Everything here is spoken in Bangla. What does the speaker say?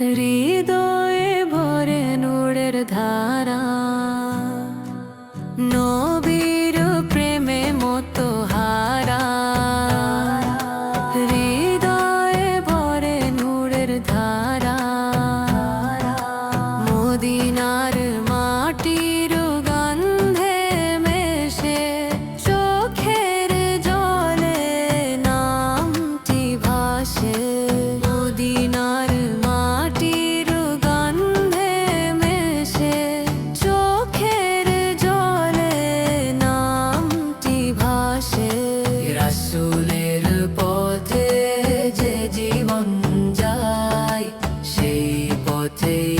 হৃদয়ে ভরে নূরের ধারা। নবীর প্রেমে মতো হারা। হৃদয়ে ভরে নূরের ধারা। মদিনার মাটি holiday